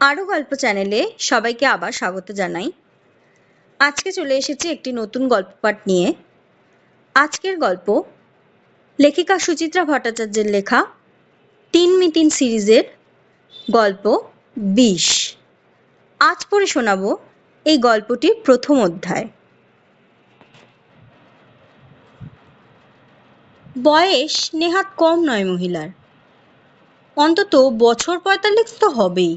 আরও গল্প চ্যানেলে সবাইকে আবার স্বাগত জানাই। আজকে চলে এসেছি একটি নতুন গল্প পাঠ নিয়ে। আজকের গল্প লেখিকা সুচিত্রা ভট্টাচার্যের লেখা তিন মিতিন সিরিজের গল্প বিষ আজ পড়ে শোনাব এই গল্পটির প্রথম অধ্যায়। বয়স নেহাত কম নয় মহিলার। অন্তত বছর পঁয়তাল্লিশ তো হবেই।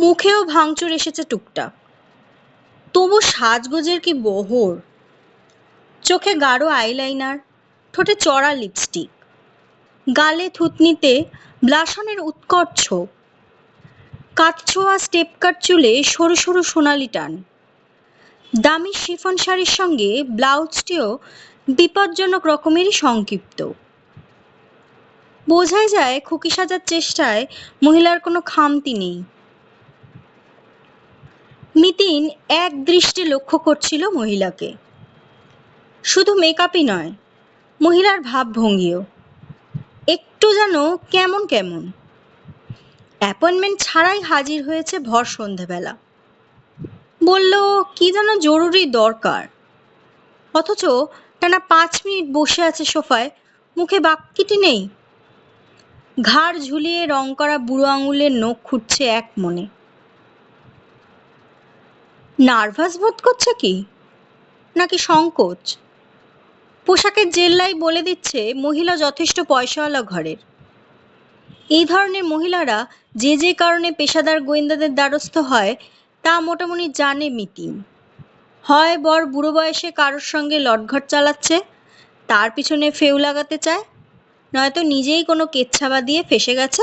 মুখেও ভাঙচুর এসেছে টুকটাক। তবু সাজগোজের কি বহর? চোখে গাঢ় আইলাইনার ঠোঁটে চড়া লিপস্টিক গালে থুতনিতে ব্লাসনের উৎকট ছোপ কাটছোয়া স্টেপ কাট চুলে সরু সরু সোনালি টান, দামি শিফন শাড়ির সঙ্গে ব্লাউজটিও বিপজ্জনক রকমেরই সংক্ষিপ্ত। বোঝাই যায় খুকি সাজার চেষ্টায় মহিলার কোনো খামতি নেই। মিতিন এক দৃষ্টি লক্ষ্য করছিল মহিলাকে। শুধু মেকআপই নয়, মহিলার ভাবভঙ্গিও একটু যেন কেমন কেমন। অ্যাপয়েন্টমেন্ট ছাড়াই হাজির হয়েছে ভর সন্ধেবেলা। বলল, কি যেন জরুরি দরকার? অথচ টানা পাঁচ মিনিট বসে আছে সোফায়, মুখে বাক্যটি নেই। ঘাড় ঝুলিয়ে রং করা বুড়ো আঙুলের নখ খুঁটছে এক মনে। নার্ভাস বোধ করছে কি? নাকি সংকোচ? পোশাকের জেল্লাই বলে দিচ্ছে মহিলা যথেষ্ট পয়সাওয়ালা ঘরের। এই ধরনের মহিলারা যে যে কারণে পেশাদার গোয়েন্দাদের দ্বারস্থ হয়, তা মোটামুটি জানে মিতিন হয় বর বুড়ো বয়সে কারোর সঙ্গে লটঘট চালাচ্ছে, তার পিছনে ফেউ লাগাতে চায়, নয়তো নিজেই কোনো কেচ্ছাবা দিয়ে ফেসে গেছে,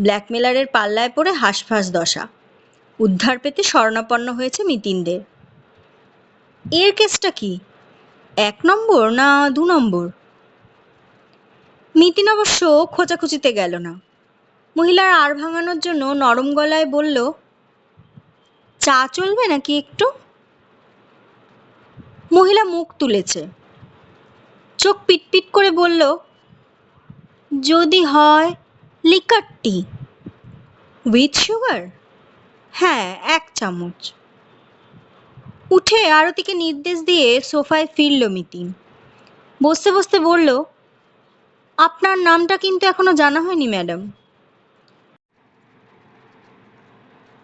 ব্ল্যাকমেলারের পাল্লায় পড়ে হাঁসফাঁস দশা। উদ্ধার পেতে শরণাপন্ন হয়েছে মিতিনদের। এর কেসটা কি? এক নম্বর না দু নম্বর? মিতিন অবশ্য খোঁচাখুচিতে গেল না। মহিলার আর ভাঙানোর জন্য নরম গলায় বলল, চা চলবে নাকি একটু? মহিলা মুখ তুলেছে। চোখ পিটপিট করে বলল, যদি হয় লিকার টি উইথ সুগার? হ্যাঁ এক চামচ। উঠে আরতিকে নির্দেশ দিয়ে সোফায় ফিরল মিতিন। বসতে বসতে বলল, আপনার নামটা কিন্তু এখনও জানা হয়নি, ম্যাডাম।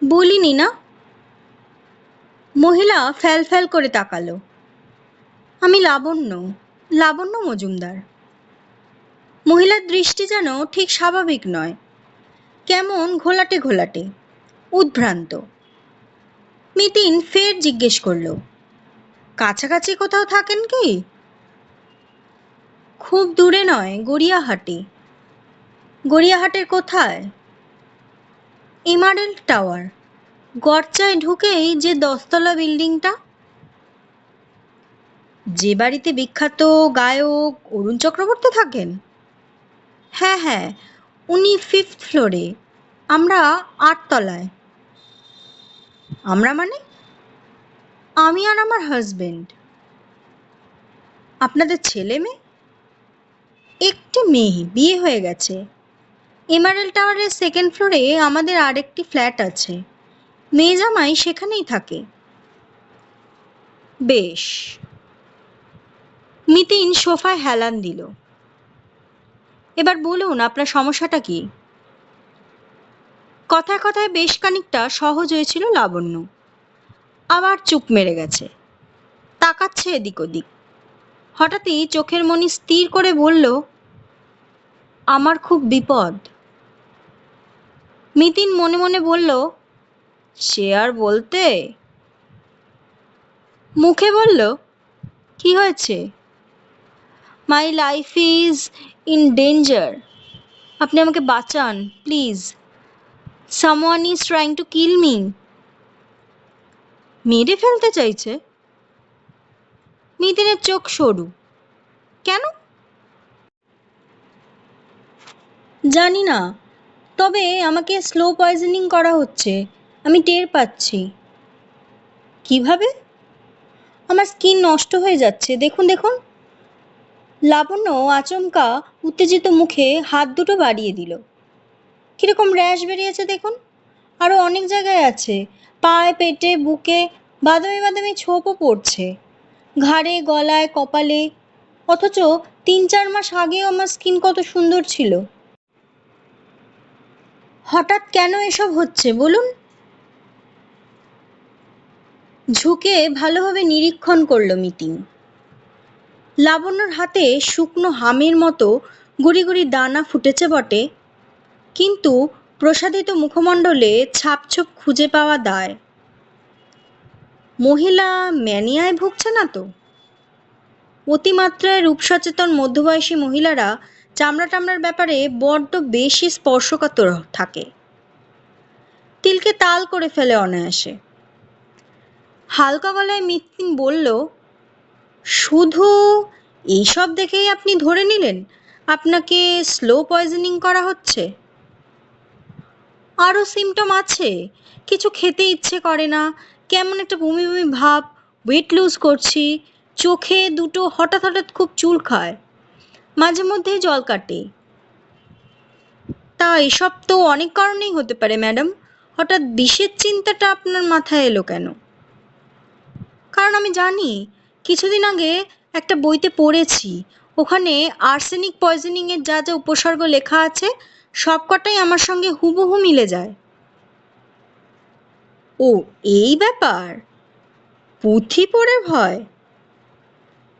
বলিনি না? মহিলা ফ্যাল ফ্যাল করে তাকালো। আমি লাবণ্য লাবণ্য মজুমদার। মহিলার দৃষ্টি যেন ঠিক স্বাভাবিক নয়। কেমন ঘোলাটে ঘোলাটে। উদ্ভ্রান্ত। মিতিন ফের জিজ্ঞেস করল, কাছাকাছি কোথাও থাকেন কি? খুব দূরে নয়, গড়িয়াহাটে। গড়িয়াহাটের কোথায়? Emerald tower. গড়চায় ঢুকেই যে দশতলা বিল্ডিংটা। যে বাড়িতে বিখ্যাত গায়ক অরুণ চক্রবর্তী থাকেন? হ্যাঁ হ্যাঁ উনি ফিফথ ফ্লোরে, আমরা আটতলায়। আমরা মানে? আমি আর আমার হাজবেন্ড আপনাদের ছেলে মেয়ে? একটি মেয়ে বিয়ে হয়ে গেছে। এমারেল টাওয়ারের সেকেন্ড ফ্লোরে আমাদের আরেকটি ফ্ল্যাট আছে। মেয়ে জামাই সেখানেই থাকে। বেশ। মিতিন সোফায় হেলান দিল। এবার বলুন, আপনার সমস্যাটা কি? কথায় কথায় বেশ খানিকটা সহজ হয়েছিল লাবণ্য। আবার চুপ মেরে গেছে। তাকাচ্ছে এদিক ওদিক। হঠাৎই চোখের মনি স্থির করে বলল, আমার খুব বিপদ। মিতিন মনে মনে বলল, সে আর বলতে? মুখে বলল, কি হয়েছে? My life is in danger আপনি আমাকে বাঁচান, please. Someone is trying to kill me মেরে ফেলতে চাইছে। মিতিনের চোখ সরু। কেন? জানি না। তবে আমাকে স্লো পয়জনিং করা হচ্ছে। আমি টের পাচ্ছি। কীভাবে? আমার স্কিন নষ্ট হয়ে যাচ্ছে। দেখুন দেখুন। লাবণ্য আচমকা উত্তেজিত মুখে হাত দুটো বাড়িয়ে দিল। কীরকম র্যাশ বেরিয়েছে দেখুন। আরও অনেক জায়গায় আছে। পায়ে, পেটে, বুকে, বাদামি বাদামি ছোপও পড়ছে। ঘাড়ে, গলায়, কপালে। অথচ তিন, চার মাস আগেও আমার স্কিন কত সুন্দর ছিল। হঠাৎ কেন এসব হচ্ছে বলুন? ঝুঁকে ভালোভাবে নিরীক্ষণ করল মিতিন লাবণ্যর হাতে শুকনো হামের মতো গুড়ি গুড়ি দানা ফুটেছে বটে। কিন্তু প্রসাদিত মুখমণ্ডলে ছাপছোপ খুঁজে পাওয়া দায়। মহিলা ম্যানিয়ায় ভুগছে না তো? অতিমাত্রায় রূপসচেতন মধ্যবয়সী মহিলারা চামড়া টামড়ার ব্যাপারে বড্ড বেশি স্পর্শকাতর থাকে। তিলকে তাল করে ফেলে অনায়াসে। হালকা গলায় মিতিন বলল, শুধু এইসব দেখেই আপনি ধরে নিলেন? আপনাকে স্লো পয়জনিং করা হচ্ছে? আরও সিমটম আছে। কিছু খেতে ইচ্ছে করে না, কেমন একটা বমি বমি ভাব ওয়েট লুজ করছি, চোখে দুটো হঠাৎ হঠাৎ খুব চুল খায়। মাঝে মধ্যেই জল কাটে। তা এসব তো অনেক কারণেই হতে পারে ম্যাডাম হঠাৎ বিষের চিন্তাটা আপনার মাথায় এলো কেন? কারণ আমি জানি, কিছুদিন আগে একটা বইতে পড়েছি। ওখানে আর্সেনিক পয়জনিংয়ের যা যা উপসর্গ লেখা আছে সবকটাই আমার সঙ্গে হুবহু মিলে যায়। ও, এই ব্যাপার? পুঁথি পড়ে ভয়?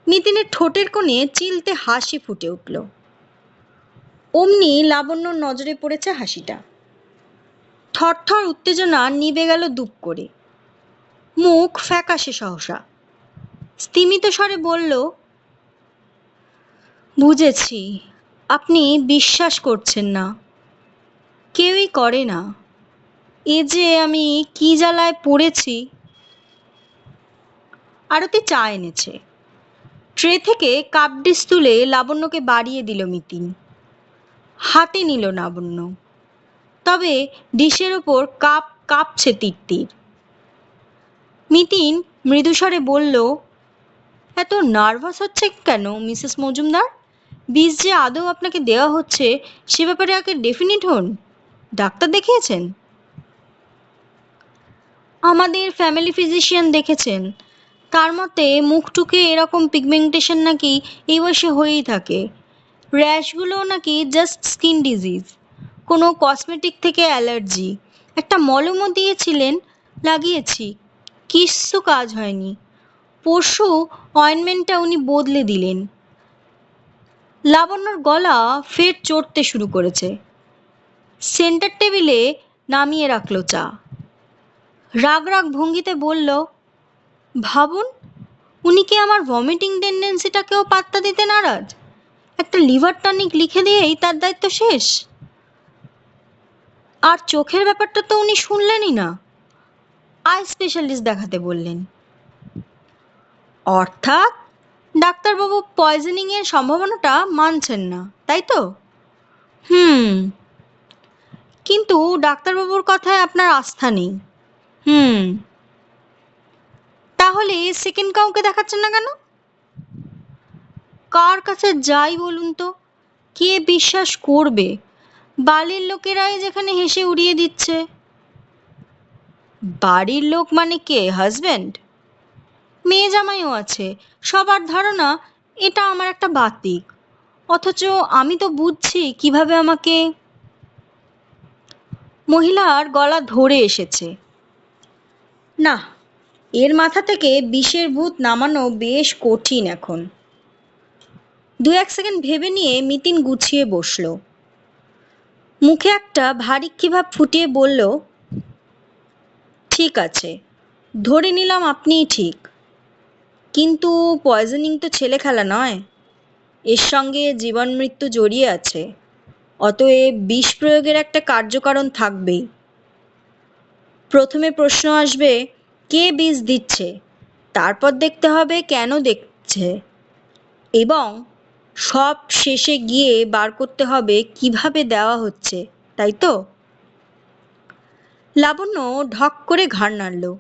নিতিনের ঠোঁটের কোণে চিলতে হাসি ফুটে উঠল। অমনি লাবণ্যর নজরে পড়েছে হাসিটা। থরথর উত্তেজনা নিবে গেল দুপ করে। মুখ ফ্যাকাশে সহসা। স্তিমিত স্বরে বলল, বুঝেছি, আপনি বিশ্বাস করছেন না। কেউই করে না। এ যে আমি কি জ্বালায় পড়েছি। আরতি চা এনেছে। ট্রে থেকে কাপ ডিস তুলে লাবণ্যকে বাড়িয়ে দিল মিতিন। হাতে নিল লাবণ্য। তবে ডিশের ওপর কাপ কাঁপছে তিরতির মিতিন মৃদুস্বরে বলল, এত নার্ভাস হচ্ছে কেন, মিসেস মজুমদার? বীজ যে আদৌ আপনাকে দেওয়া হচ্ছে, সে ব্যাপারে আগে ডেফিনিট হন। ডাক্তার দেখিয়েছেন? আমাদের ফ্যামিলি ফিজিশিয়ান দেখেছেন। তার মতে মুখটুকে এরকম পিগমেন্টেশন নাকি এই বয়সে হয়েই থাকে। র্যাশগুলো নাকি জাস্ট স্কিন ডিজিজ কোনো কসমেটিক থেকে অ্যালার্জি। একটা মলমও দিয়েছিলেন, লাগিয়েছি। কিচ্ছু কাজ হয়নি। পরশু অয়েনমেন্টটা উনি বদলে দিলেন। লাবণ্যর গলা ফের চড়তে শুরু করেছে। সেন্টার টেবিলে নামিয়ে রাখল চা। রাগ রাগ ভঙ্গিতে বলল, ভাবুন, উনি কি আমার ভমিটিং টেন্ডেন্সিটাকেও পাত্তা দিতে নারাজ? একটা লিভার টনিক লিখে দিয়েই তার দায়িত্ব শেষ? আর চোখের ব্যাপারটা তো উনি শুনলেনই না, আই স্পেশালিস্ট দেখাতে বললেন। অর্থাৎ ডাক্তারবাবু পয়জনিংয়ের সম্ভাবনাটা মানছেন না, তাই তো? হুম কিন্তু ডাক্তারবাবুর কথায় আপনার আস্থা নেই। হুম। তাহলে সেকেন্ড কাউকে দেখাচ্ছেন না কেন? কার কাছে যাই বলুন তো, কে বিশ্বাস করবে? বাড়ির লোকেরাই যেখানে হেসে উড়িয়ে দিচ্ছে। বাড়ির লোক মানে কে হাজব্যান্ড মেয়ে জামাইও আছে, সবার ধারণা এটা আমার একটা বাতিক। অথচ আমি তো বুঝছি কীভাবে আমাকে মহিলার গলা ধরে এসেছে। না, এর মাথা থেকে বিষের ভূত নামানো বেশ কঠিন এখন। দু এক সেকেন্ড ভেবে নিয়ে মিতিন গুছিয়ে বসল। মুখে একটা ভারিক্কি ভাব ফুটিয়ে বলল, ঠিক আছে, ধরে নিলাম আপনিই ঠিক। কিন্তু পয়জনিং তো ছেলে খেলা নয়। এর সঙ্গে জীবন মৃত্যু জড়িয়ে আছে। অতএব বিষ প্রয়োগের একটা কার্যকারণ থাকবেই। প্রথমে প্রশ্ন আসবে, কে বিষ দিচ্ছে? তারপর দেখতে হবে কেন দেখছে এবং সব শেষে গিয়ে বার করতে হবে কীভাবে দেওয়া হচ্ছে, তাই তো? লাবণ্য ঢক করে ঘাড় নাড়ল।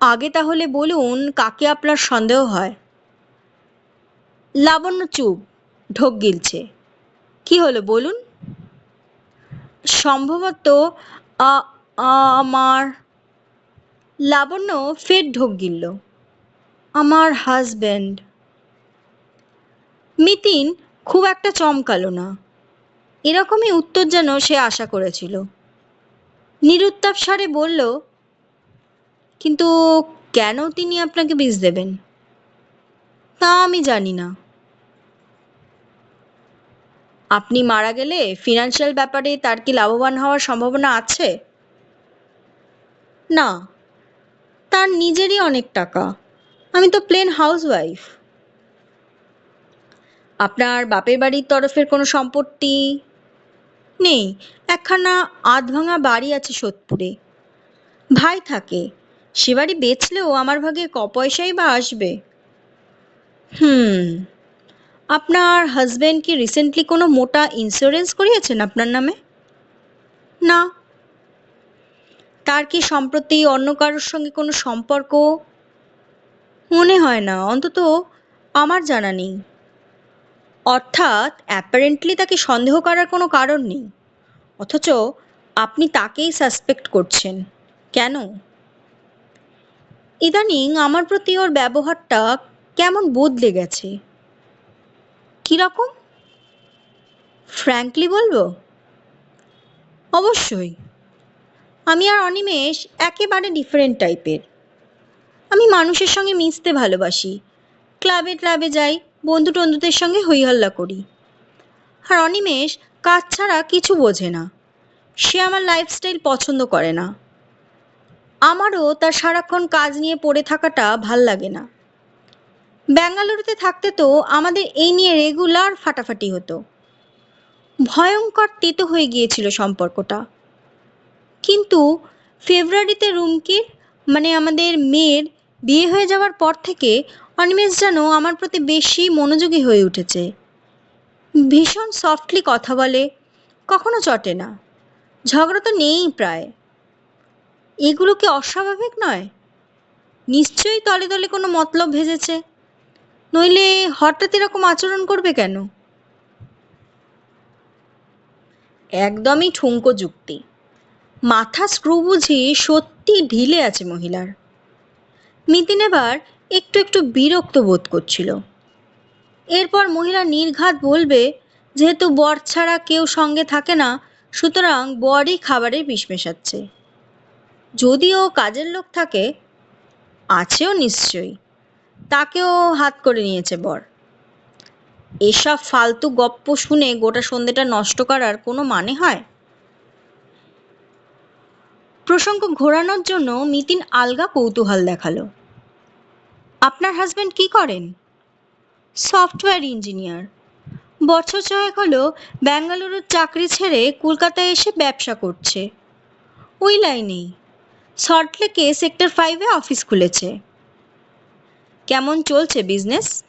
আগে তাহলে বলুন, কাকে আপনার সন্দেহ হয়? লাবণ্য চুপ। ঢোক গিলছে। কি হলো বলুন? সম্ভবত আমার লাবণ্য ফের ঢোক গিলল। আমার হাজব্যান্ড। মিতিন খুব একটা চমকালো না। এরকমই উত্তর যেন সে আশা করেছিল। নিরুত্তাপ স্বরে বলল, কিন্তু কেন তিনি আপনাকে বীজ দেবেন? তা আমি জানি না। আপনি মারা গেলে ফিনান্সিয়াল ব্যাপারে তার কি লাভবান হওয়ার সম্ভাবনা আছে? না। তার নিজেরই অনেক টাকা। আমি তো প্লেন হাউসওয়াইফ আপনার বাপের বাড়ির তরফের কোনো সম্পত্তি? নেই। একখানা আধভাঙা বাড়ি আছে সোদপুরে। ভাই থাকে। সে বাড়ি বেচলেও আমার ভাগে ক পয়সাই বা আসবে। হুম। আপনার হাজব্যান্ড কি রিসেন্টলি কোনো মোটা ইন্স্যুরেন্স করিয়েছেন আপনার নামে? না। তার কি সম্প্রতি অন্য কারোর সঙ্গে কোনো সম্পর্ক? মনে হয় না, অন্তত আমার জানা নেই। অর্থাৎ অ্যাপারেন্টলি তাকে সন্দেহ করার কোনো কারণ নেই। অথচ আপনি তাকেই সাসপেক্ট করছেন। কেন? ইদানিং আমার প্রতি ওর ব্যবহারটা কেমন বদলে গেছে। কীরকম ফ্র্যাঙ্কলি বলব? অবশ্যই। আমি আর অনিমেষ একেবারে ডিফারেন্ট টাইপের আমি মানুষের সঙ্গে মিশতে ভালোবাসি। ক্লাবে ক্লাবে যাই বন্ধু টন্ধুদের সঙ্গে হইহল্লা করি। আর অনিমেষ কাজ ছাড়া কিছু বোঝে না। সে আমার লাইফস্টাইল পছন্দ করে না। আমারও তার সারাক্ষণ কাজ নিয়ে পড়ে থাকাটা ভালো লাগে না। ব্যাঙ্গালুরুতে থাকতে তো আমাদের এই নিয়ে রেগুলার ফাটাফাটি হতো। ভয়ঙ্কর তেতো হয়ে গিয়েছিল সম্পর্কটা। কিন্তু ফেব্রুয়ারিতে রুমকির মানে আমাদের মেয়ের বিয়ে হয়ে যাওয়ার পর থেকে অনিমেষ যেন আমার প্রতি বেশি মনোযোগী হয়ে উঠেছে। ভীষণ সফটলি কথা বলে, কখনো চটে না। ঝগড়া তো নেই প্রায়। এগুলো কি অস্বাভাবিক নয়? নিশ্চয়ই তলে তলে কোনো মতলব ভেজেছে। নইলে হঠাৎ এরকম আচরণ করবে কেন? একদমই ঠুঙ্কো যুক্তি। মাথা স্ক্রু বুঝি সত্যি ঢিলে আছে মহিলার। মিতিন এবার একটু একটু বিরক্ত বোধ করছিল। এরপর মহিলা নির্ঘাত বলবে, যেহেতু বর ছাড়া কেউ সঙ্গে থাকে না, সুতরাং বরই খাবারে বিষ মেশাচ্ছে। যদিও কাজের লোক থাকে, আছেও নিশ্চয়ই। তাকেও হাত করে নিয়েছে বর। এসব ফালতু গপ্প শুনে গোটা সন্ধেটা নষ্ট করার কোনো মানে হয়? প্রসঙ্গ ঘোরানোর জন্য মিতিন আলগা কৌতূহল দেখাল। আপনার হাজব্যান্ড কি করেন? সফটওয়্যার ইঞ্জিনিয়ার বছর ছয়েক হলো ব্যাঙ্গালুরুর চাকরি ছেড়ে কলকাতায় এসে ব্যবসা করছে। ওই লাইনেই। সল্টলেকে সেক্টর ফাইভে অফিস খুলেছে। কেমন চলছে বিজনেস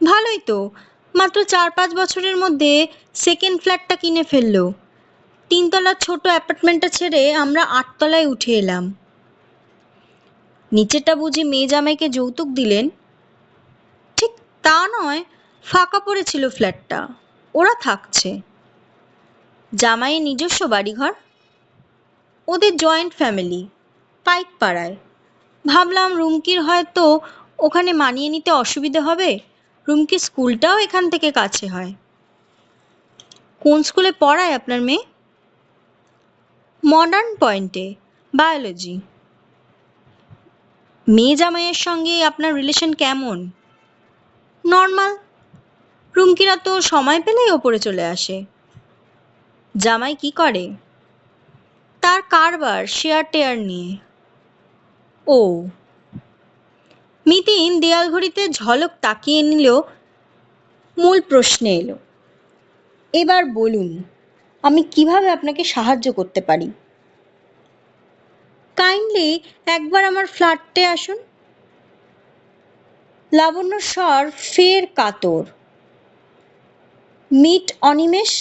ভালোই তো। মাত্র চার পাঁচ বছরের মধ্যে সেকেন্ড ফ্ল্যাটটা কিনে ফেলল। তিনতলার ছোট অ্যাপার্টমেন্টটা ছেড়ে আমরা আটতলায় উঠে এলাম। নিচেরটা বুঝি মেয়ে জামাইকে যৌতুক দিলেন? ঠিক তা নয়, ফাঁকা পড়েছিল ফ্ল্যাটটা ওরা থাকছে। জামাইয়ের নিজস্ব বাড়িঘর? ওদের জয়েন্ট ফ্যামিলি পাইক পাড়ায় ভাবলাম রুমকির হয়তো ওখানে মানিয়ে নিতে অসুবিধে হবে? রুমকির স্কুলটাও এখান থেকে কাছে হয়। কোন স্কুলে পড়ায় আপনার মেয়ে? মডার্ন পয়েন্টে, বায়োলজি। মেয়ে জামাইয়ের সঙ্গে আপনার রিলেশন কেমন? নর্মাল। রুমকিরা তো সময় পেলেই ওপরে চলে আসে। জামাই কি করে? তার কারবার শেয়ার টেয়ার নিয়ে। ও মিতিন দেয়াল ঘড়িতে ঝলক তাকিয়ে নিল মূল প্রশ্নে এলো, এবার বলুন, আমি কীভাবে আপনাকে সাহায্য করতে পারি? কাইন্ডলি একবার আমার ফ্ল্যাটে আসুন। লাবণ্য স্বর ফের কাতর। মিট অনিমেষ?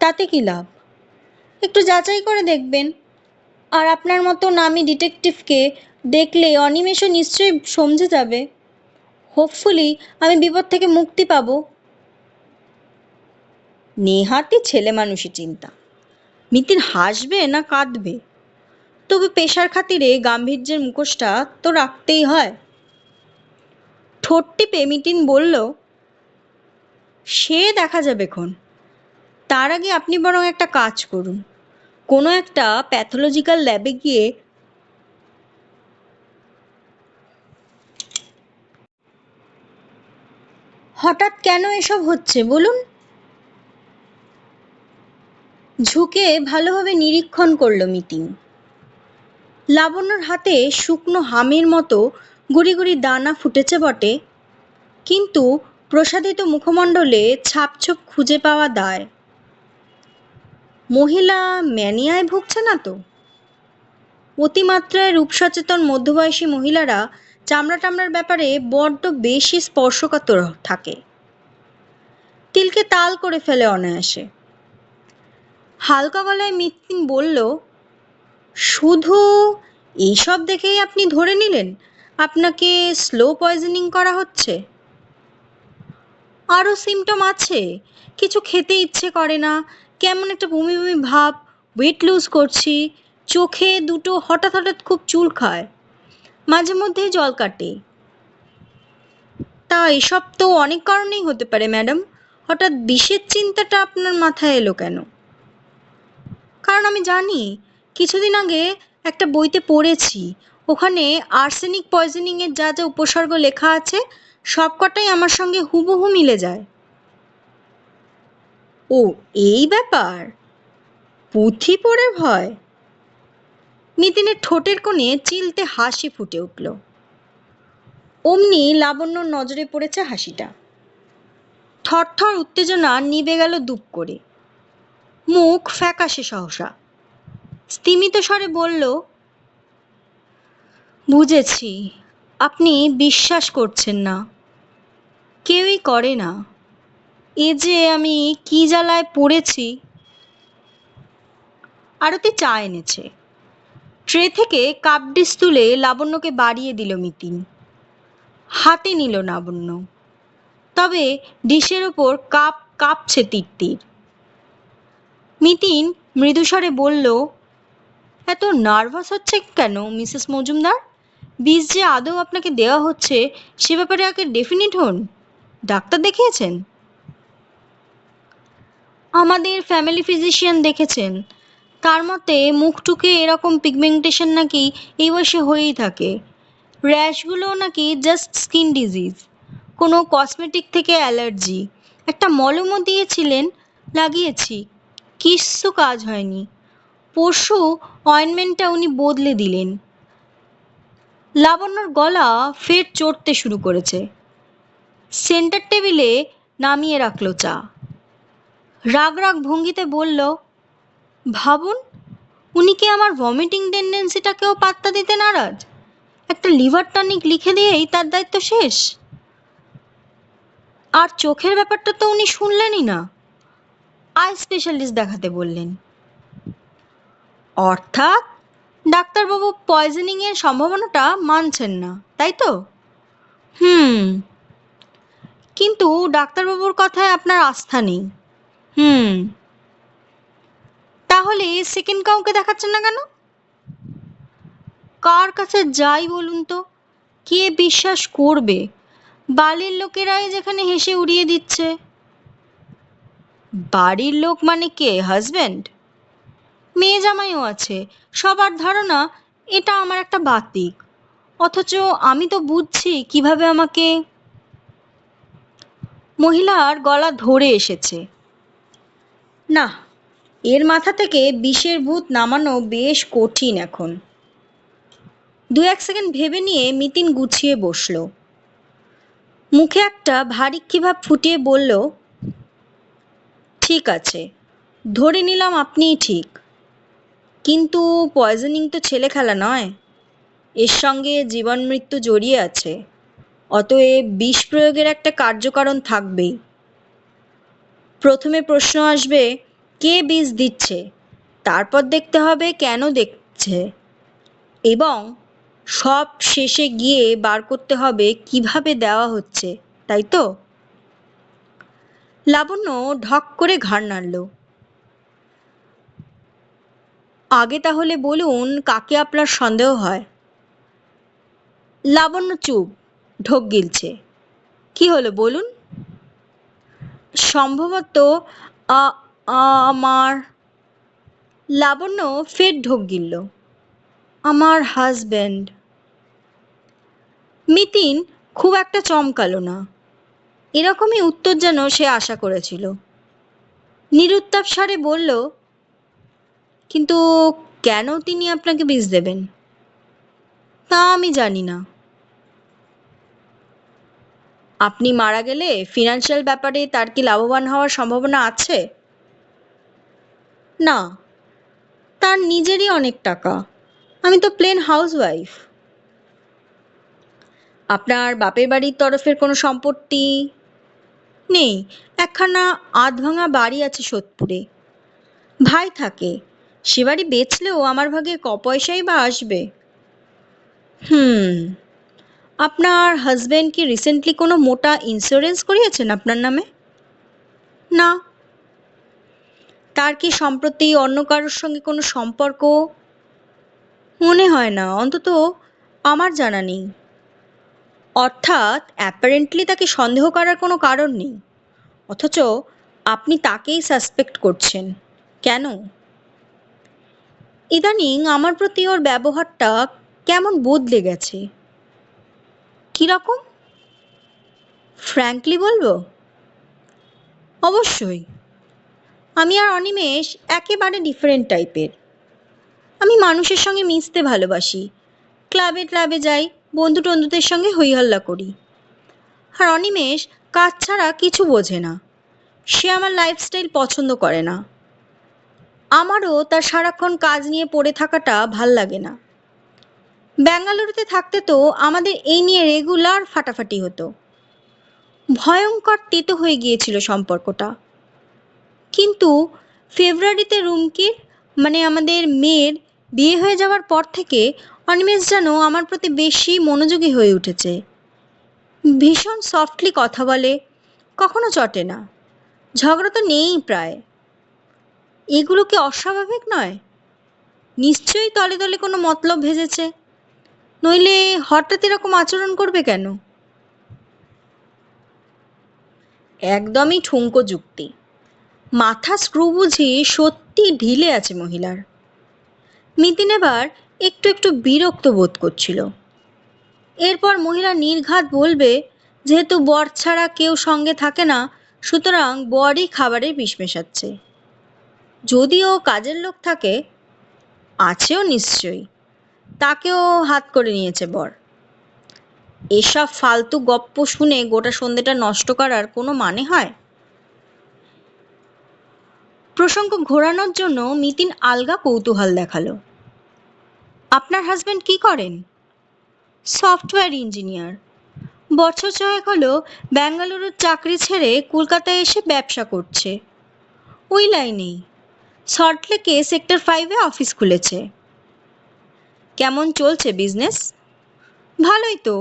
তাতে কি লাভ? একটু যাচাই করে দেখবেন। আর আপনার মতো নামি ডিটেকটিভকে দেখলে অনিমেষও নিশ্চয়ই সমঝে যাবে। হোপফুলি আমি বিপদ থেকে মুক্তি পাবো। নেহাতি ছেলে মানুষই চিন্তা। মিতিন হাসবে না কাঁদবে? তবে পেশার খাতিরে গাম্ভীর্যের মুখোশটা তো রাখতেই হয়। ঠোঁট টিপে মিতিন বলল, সে দেখা যাবে খন। তার আগে আপনি বরং একটা কাজ করুন। কোনো একটা প্যাথোলজিক্যাল ল্যাবে গিয়ে হঠাৎ কেন এসব হচ্ছে, বলুন? ঝুঁকে ভালোভাবে নিরীক্ষণ করল মিতিন লাবণ্যর হাতে শুকনো হামের মতো গুড়ি গুড়ি দানা ফুটেছে বটে, কিন্তু প্রসাদিত মুখমণ্ডলে ছাপছোপ খুঁজে পাওয়া দায়। মহিলা ম্যানিয়ায় ভুগছে না তো? অতিমাত্রায় রূপসচেতন মধ্যবয়সী মহিলারা চামড়া টামড়ার ব্যাপারে বড্ড বেশি স্পর্শকাতর থাকে। তিলকে তাল করে ফেলে অনায়াসে। হালকা গলায় মিতিন বলল, শুধু এইসব দেখেই আপনি ধরে নিলেন? আপনাকে স্লো পয়জনিং করা হচ্ছে? আরও সিমটম আছে। কিছু খেতে ইচ্ছে করে না। কেমন একটা বমি বমি ভাব ওয়েট লুজ করছি, চোখে দুটো হঠাৎ হঠাৎ খুব চুল খায়, মাঝে মধ্যেই জল কাটে। তা এসব তো অনেক কারণেই হতে পারে, ম্যাডাম। হঠাৎ বিষের চিন্তাটা আপনার মাথায় এলো কেন? কারণ আমি জানি, কিছুদিন আগে একটা বইতে পড়েছি, ওখানে আর্সেনিক পয়জনিংয়ের যা যা উপসর্গ লেখা আছে, সবকটাই আমার সঙ্গে হুবহু মিলে যায়। ও এই ব্যাপার? পুঁথি পড়ে ভয়? নিতিনের ঠোঁটের কোণে চিলতে হাসি ফুটে উঠল। অমনি লাবণ্যর নজরে পড়েছে হাসিটা। থরথর উত্তেজনা নিবে গেল দুপ করে। মুখ ফ্যাকাশে সহসা। স্তিমিত স্বরে বলল, বুঝেছি, আপনি বিশ্বাস করছেন না। কেউই করে না। এ যে আমি কি জ্বালায় পড়েছি। আরতি চা এনেছে। ট্রে থেকে কাপ ডিস তুলে লাবণ্যকে বাড়িয়ে দিল মিতিন। হাতে নিল লাবণ্য। তবে ডিশের ওপর কাপ কাঁপছে তিরতির মিতিন মৃদুস্বরে বলল, এত নার্ভাস হচ্ছে কেন, মিসেস মজুমদার? বীজ যে আদৌ আপনাকে দেওয়া হচ্ছে, সে ব্যাপারে আগে ডেফিনিট হন। ডাক্তার দেখিয়েছেন? আমাদের ফ্যামিলি ফিজিশিয়ান দেখেছেন। তার মতে মুখটুকে এরকম পিগমেন্টেশন নাকি এই বয়সে হয়েই থাকে। র্যাশগুলো নাকি জাস্ট স্কিন ডিজিজ কোনো কসমেটিক থেকে অ্যালার্জি একটা মলমও দিয়েছিলেন, লাগিয়েছি, কিচ্ছু কাজ হয়নি। পরশু অয়েনমেন্টটা উনি বদলে দিলেন। লাবণ্যর গলা ফের চড়তে শুরু করেছে। সেন্টার টেবিলে নামিয়ে রাখল চা। রাগ রাগ ভঙ্গিতে বলল, ভাবুন, উনি কি আমার ভমিটিং টেন্ডেন্সিটাকেও পাত্তা দিতে নারাজ? একটা লিভার টনিক লিখে দিয়েই তার দায়িত্ব শেষ? আর চোখের ব্যাপারটা তো উনি শুনলেনই না। আই স্পেশালিস্ট দেখাতে বললেন। অর্থাৎ ডাক্তারবাবু পয়জনিংয়ের সম্ভাবনাটা মানছেন না, তাই তো? হুম, কিন্তু ডাক্তারবাবুর কথায় আপনার আস্থা নেই। হুম। তাহলে সেকেন্ড কাউকে দেখাচ্ছেন না কেন? কার কাছে যাই বলুন তো? কে বিশ্বাস করবে? বাড়ির লোকেরাই যেখানে হেসে উড়িয়ে দিচ্ছে। বাড়ির লোক মানে কে হাজব্যান্ড মেয়ে জামাইও আছে। সবার ধারণা এটা আমার একটা বাতিক। অথচ আমি তো বুঝছি কীভাবে আমাকে মহিলার গলা ধরে এসেছে। না, এর মাথা থেকে বিষের ভূত নামানো বেশ কঠিন এখন। দু এক সেকেন্ড ভেবে নিয়ে মিতিন গুছিয়ে বসল। মুখে একটা ভারিক্ষি ভাব ফুটিয়ে বলল, ঠিক আছে, ধরে নিলাম আপনিই ঠিক। কিন্তু পয়জনিং তো ছেলে খেলা নয়। এর সঙ্গে জীবন মৃত্যু জড়িয়ে আছে। অতএব বিষ প্রয়োগের একটা কার্যকারণ থাকবেই। প্রথমে প্রশ্ন আসবে, কে বীজ দিচ্ছে? তারপর দেখতে হবে কেন দেখছে এবং সব শেষে গিয়ে বার করতে হবে কীভাবে দেওয়া হচ্ছে, তাই তো? লাবণ্য ঢক করে ঘাড় নাড়ল। আগে তাহলে বলুন, কাকে আপনার সন্দেহ হয়? লাবণ্য চুপ, ঢোক গিলছে। কি হলো বলুন? সম্ভবত আমার লাবণ্য ফের ঢোক গিলল। আমার হাজব্যান্ড। মিতিন খুব একটা চমকালো না। এরকমই উত্তর যেন সে আশা করেছিল। নিরুত্তাপ স্বরে বলল, কিন্তু কেন তিনি আপনাকে বীজ দেবেন? তা আমি জানি না। আপনি মারা গেলে ফিনান্সিয়াল ব্যাপারে তার কি লাভবান হওয়ার সম্ভাবনা আছে? না। তার নিজেরই অনেক টাকা। আমি তো প্লেন হাউসওয়াইফ আপনার বাপের বাড়ির তরফের কোনো সম্পত্তি? নেই। একখানা আধভাঙা বাড়ি আছে সোদপুরে। ভাই থাকে। সে বাড়ি বেচলেও আমার ভাগে ক পয়সাই বা আসবে। হুম। আপনার হাজব্যান্ড কি রিসেন্টলি কোনো মোটা ইন্স্যুরেন্স করিয়েছেন আপনার নামে? না। তার কি সম্প্রতি অন্য কারোর সঙ্গে কোনো সম্পর্ক? মনে হয় না, অন্তত আমার জানা নেই। অর্থাৎ অ্যাপারেন্টলি তাকে সন্দেহ করার কোনো কারণ নেই। অথচ আপনি তাকেই সাসপেক্ট করছেন। কেন? ইদানিং আমার প্রতি ওর ব্যবহারটা কেমন বদলে গেছে। কীরকম? ফ্র্যাঙ্কলি বলব? অবশ্যই। আমি আর অনিমেষ একেবারে ডিফারেন্ট টাইপের আমি মানুষের সঙ্গে মিশতে ভালোবাসি। ক্লাবে ক্লাবে যাই, বন্ধু টন্ধুদের সঙ্গে হইহল্লা করি। আর অনিমেষ কাজ ছাড়া কিছু বোঝে না। সে আমার লাইফস্টাইল পছন্দ করে না। আমারও তার সারাক্ষণ কাজ নিয়ে পড়ে থাকাটা ভালো লাগে না। ব্যাঙ্গালুরুতে থাকতে তো আমাদের এই নিয়ে রেগুলার ফাটাফাটি হতো। ভয়ঙ্কর তেতো হয়ে গিয়েছিল সম্পর্কটা। কিন্তু ফেব্রুয়ারিতে রুমকির মানে আমাদের মেয়ের বিয়ে হয়ে যাওয়ার পর থেকে অনিমেষ যেন আমার প্রতি বেশি মনোযোগী হয়ে উঠেছে। ভীষণ সফটলি কথা বলে, কখনো চটে না। ঝগড়া তো নেই প্রায়। এগুলো কি অস্বাভাবিক নয়? নিশ্চয়ই তলে তলে কোনো মতলব ভেজেছে। নইলে হঠাৎ এরকম আচরণ করবে কেন? একদমই ঠুঙ্কো যুক্তি। মাথা স্ক্রু বুঝি সত্যি ঢিলে আছে মহিলার। মিতিন এবার একটু একটু বিরক্ত বোধ করছিল। এরপর মহিলা নির্ঘাত বলবে, যেহেতু বর ছাড়া কেউ সঙ্গে থাকে না, সুতরাং বরই খাবারে বিষ মেশাচ্ছে। যদিও কাজের লোক থাকে, আছেও নিশ্চয়ই। তাকেও হাত করে নিয়েছে বর। এসব ফালতু গপ্প শুনে গোটা সন্ধেটা নষ্ট করার কোনো মানে হয়? প্রসঙ্গ ঘোরানোর জন্য মিতিন আলগা কৌতূহল দেখাল। আপনার হাজব্যান্ড কি করেন? সফটওয়্যার ইঞ্জিনিয়ার বছর ছয়েক হলো ব্যাঙ্গালুরুর চাকরি ছেড়ে কলকাতায় এসে ব্যবসা করছে। ওই লাইনেই। সল্টলেকে সেক্টর ফাইভে অফিস খুলেছে। কেমন চলছে বিজনেস ভালোই তো।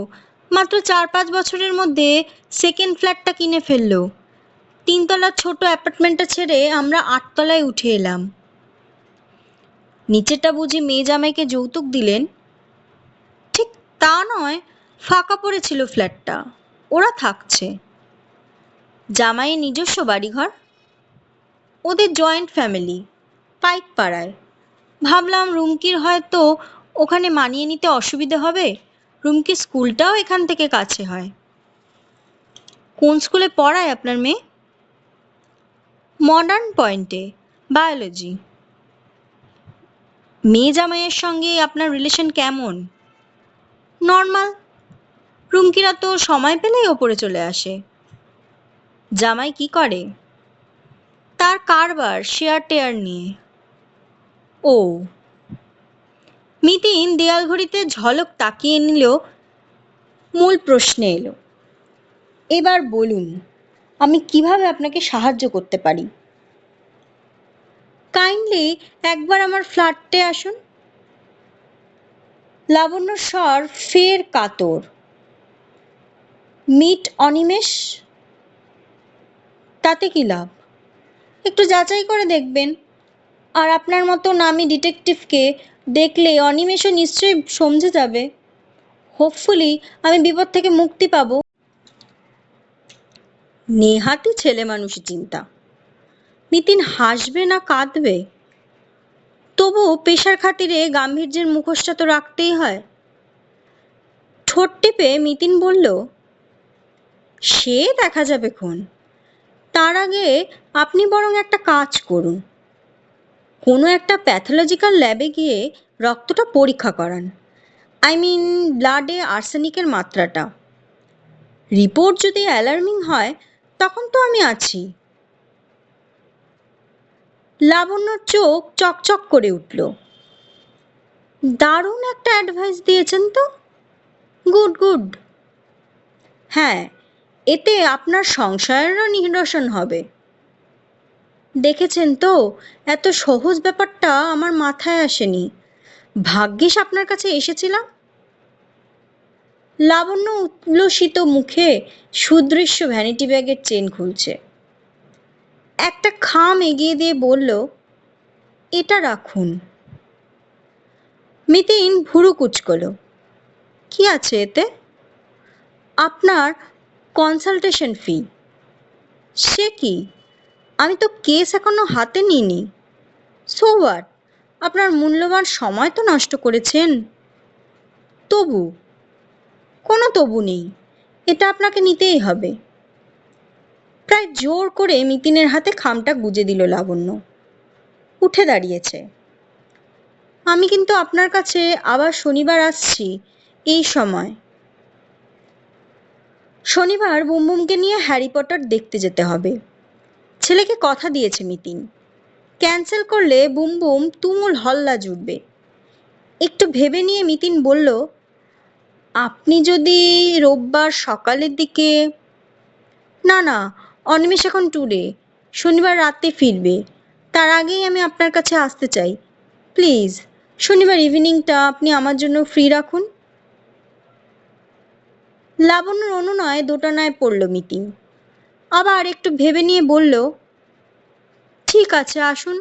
মাত্র চার পাঁচ বছরের মধ্যে সেকেন্ড ফ্ল্যাটটা কিনে ফেলল। তিনতলার ছোট অ্যাপার্টমেন্টটা ছেড়ে আমরা আটতলায় উঠে এলাম। নিচেরটা বুঝি মেয়ে জামাইকে যৌতুক দিলেন? ঠিক তা নয়, ফাঁকা পড়েছিল ফ্ল্যাটটা ওরা থাকছে। জামাইয়ের নিজস্ব বাড়িঘর। ওদের জয়েন্ট ফ্যামিলি পাইক পাড়ায় ভাবলাম রুমকির হয়তো ওখানে মানিয়ে নিতে অসুবিধে হবে? রুমকির স্কুলটাও এখান থেকে কাছে হয়। কোন স্কুলে পড়ায় আপনার মেয়ে? মডার্ন পয়েন্টে, বায়োলজি। মেয়ে জামাইয়ের সঙ্গে আপনার রিলেশন কেমন? নর্মাল। রুমকিরা তো সময় পেলেই ওপরে চলে আসে। জামাই কি করে? তার কারবার শেয়ার টেয়ার নিয়ে। ও মিতিন দেয়াল ঘড়িতে ঝলক তাকিয়ে নিল। মূল প্রশ্নে এলো, এবার বলুন, আমি কীভাবে আপনাকে সাহায্য করতে পারি? কাইন্ডলি একবার আমার ফ্ল্যাটে আসুন। লাবণ্য স্বর ফের কাতর। মিট অনিমেষ? তাতে কি লাভ? একটু যাচাই করে দেখবেন। আর আপনার মতো নামি ডিটেকটিভকে দেখলে অনিমেষে নিশ্চয়ই সমঝে যাবে। হোপফুলি আমি বিপদ থেকে মুক্তি পাবো। নেহাতি ছেলে মানুষই চিন্তা। নিতিন হাসবে না কাঁদবে? তবু পেশার খাতিরে গাম্ভীর্যের মুখোশটা তো রাখতেই হয়। ঠোঁট টিপে মিতিন বলল, সে দেখা যাবে খন। তার আগে আপনি বরং একটা কাজ করুন। কোনো একটা প্যাথোলজিক্যাল ল্যাবে গিয়ে রক্তটা পরীক্ষা করান। আই মিন ব্লাডে আর্সেনিকের মাত্রাটা। রিপোর্ট যদি অ্যালার্মিং হয়, তখন তো আমি আছি। লাবণ্যর চোখ চকচক করে উঠল। দারুণ একটা অ্যাডভাইস দিয়েছেন তো? গুড গুড হ্যাঁ এতে আপনার সংশয়েরও নিরসন হবে। দেখেছেন তো? এত সহজ ব্যাপারটা আমার মাথায় আসেনি। ভাগ্যিস আপনার কাছে এসেছিলাম। লাবণ্য উল্লসিত মুখে সুদৃশ্য ভ্যানিটি ব্যাগের চেন খুলছে। একটা খাম এগিয়ে দিয়ে বলল, এটা রাখুন। মিতিন ভুরু কুচকলো, কি আছে এতে? আপনার কনসালটেশন ফি সে কি? আমি তো কেস এখনও হাতে নিইনি। সো হোয়াট আপনার মূল্যবান সময় তো নষ্ট করেছেন। তবু, কোনো তবু নেই। এটা আপনাকে নিতেই হবে। প্রায় জোর করে মিতিনের হাতে খামটা গুজে দিল লাবণ্য। উঠে দাঁড়িয়েছে। আমি কিন্তু আপনার কাছে আবার শনিবার আসছি, এই সময়। শনিবার বুমবুমকে নিয়ে হ্যারি পটার দেখতে যেতে হবে। ছেলেকে কথা দিয়েছে মিতিন। ক্যান্সেল করলে বুমবুম তুমুল হল্লা জুটবে। একটু ভেবে নিয়ে মিতিন বলল, আপনি যদি রোববার সকালের দিকে না না, অনিমেষ এখন ট্যুরে শনিবার রাতে ফিরবে। তার আগেই আমি আপনার কাছে আসতে চাই। প্লিজ, শনিবার ইভিনিংটা আপনি আমার জন্য ফ্রি রাখুন লাবণ্যর অনুনয় দোটানায় পড়ল মিতিন। আবার একটু ভেবে নিয়ে বলল, ঠিক আছে, আসুন।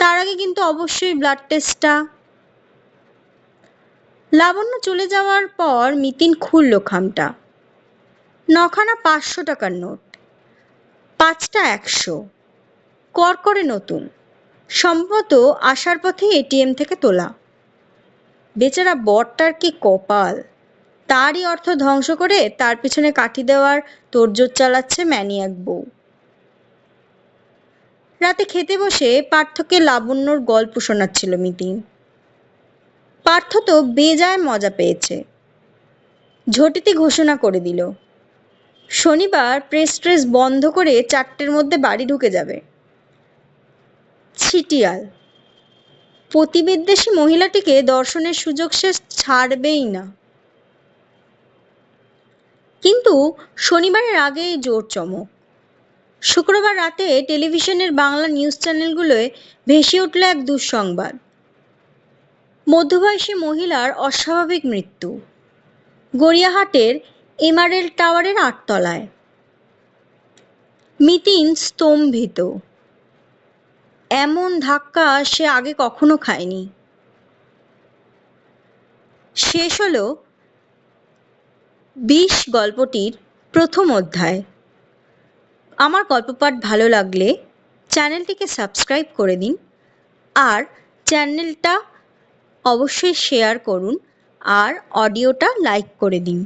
তার আগে কিন্তু অবশ্যই ব্লাড টেস্টটা লাবণ্য চলে যাওয়ার পর মিতিন খুলল খামটা। নখানা পাঁচশো টাকার নোট, পাঁচটা একশো করকরে নতুন, সম্ভবত আসার পথে এটিএম থেকে তোলা। বেচারা বরটার কি কপাল! তারই অর্থ ধ্বংস করে তার পিছনে কাঠি দেওয়ার তোড়জোড় চালাচ্ছে ম্যানিয়াক বউ। রাতে খেতে বসে পার্থকে লাবণ্যর গল্প শোনাচ্ছিল মিতিন পার্থ তো বেজায় মজা পেয়েছে। ঝটিতে ঘোষণা করে দিল, শনিবার প্রেস ট্রেস বন্ধ করে চারটের মধ্যে বাড়ি ঢুকে যাবে। ছিটিয়াল প্রতিবিদ্বেষী মহিলাটিকে দর্শনের সুযোগ সে ছাড়বেই না। কিন্তু শনিবারের আগেই জোর চমক। শুক্রবার রাতে টেলিভিশনের বাংলা নিউজ চ্যানেলগুলোয় ভেসে উঠল এক দুঃসংবাদ। মধ্যবয়সী মহিলার অস্বাভাবিক মৃত্যু। গড়িয়াহাটের এমআরএল টাওয়ারের আটতলায়। মিতিন স্তম্ভিত। এমন ধাক্কা সে আগে কখনো খায়নি। শেষ হলো বিষ গল্পটির প্রথম অধ্যায়। আমার গল্পপাঠ ভালো লাগলে চ্যানেলটিকে সাবস্ক্রাইব করে দিন আর চ্যানেলটা অবশ্যই শেয়ার করুন আর অডিওটা লাইক করে দিন।